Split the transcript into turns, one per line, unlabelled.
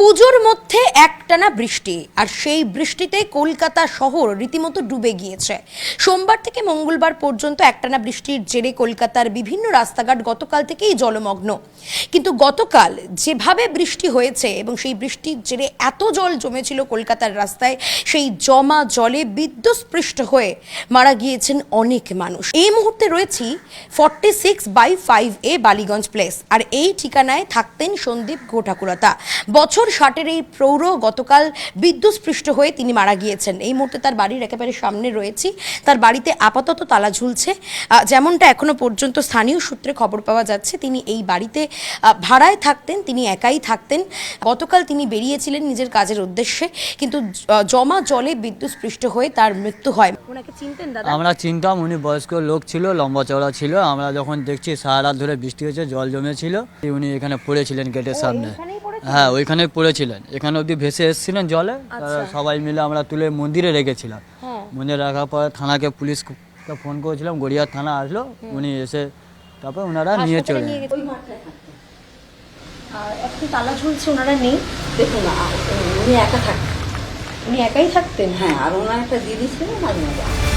পুজোর মধ্যে একটানা বৃষ্টি, আর সেই বৃষ্টিতে কলকাতা শহর রীতিমতো ডুবে গিয়েছে। সোমবার থেকে মঙ্গলবার পর্যন্ত একটানা বৃষ্টির জেরে কলকাতার বিভিন্ন রাস্তাঘাট গতকাল থেকেই জলমগ্ন। কিন্তু গতকাল যেভাবে বৃষ্টি হয়েছে এবং সেই বৃষ্টির জেরে এত জল জমেছিল কলকাতার রাস্তায়, সেই জমা জলে বিদ্যুৎস্পৃষ্ট হয়ে মারা গিয়েছেন অনেক মানুষ। এই মুহূর্তে রয়েছি forty six by five A Ballygunge place, আর এই ঠিকানায় থাকতেন সন্দীপ ঘোটাকুড়াতা বছর ষাটের এই প্রৌঢ় গতকাল বিদ্যুৎস্পৃষ্ট হয়ে তিনি মারা গিয়েছেন। এই মুহূর্তে তার বাড়ির একেবারে সামনে রয়েছি। তার বাড়িতে আপাতত তালা ঝুলছে। যেমনটা এখনও পর্যন্ত স্থানীয় সূত্রে খবর পাওয়া যাচ্ছে তিনি এই বাড়িতে ভাড়ায় থাকতেন তিনি একাই থাকতেন। গতকাল তিনি বেরিয়েছিলেন নিজের কাজের উদ্দেশ্যে কিন্তু জমা জলে বিদ্যুৎস্পৃষ্ট হয়ে তার মৃত্যু হয়। ওনাকে চিনতেন দাদা?
আমরা চিনতাম উনি বয়স্ক লোক ছিল লম্বা চওড়া ছিল। আমরা যখন দেখছি সারা রাত ধরে বৃষ্টি হয়েছে জল জমেছিল। উনি এখানে পড়েছিলেন গেটের সামনে? হ্যাঁ ওইখানে পড়েছিলেন। এখানে অবধি ভেসে এসেছিলেন জলে? তারা
আচ্ছা।
সবাই মিলে আমরা তুলে মন্দিরে রেখেছিলাম।
হ্যাঁ।
মন্দিরে রাখার পর থানাকে পুলিশকে ফোন করেছিলাম গড়িয়ার থানা আসলো উনি এসে তারপর ওনারা নিয়ে চলে
আর এখন তালা ঝুলছে ওনারা নেই।
দেখুন উনি একা থাকতেন
উনি একাই থাকতেন।
হ্যাঁ আর ওনার একটা দিদি ছিল মাঝে মাঝে। আসতো।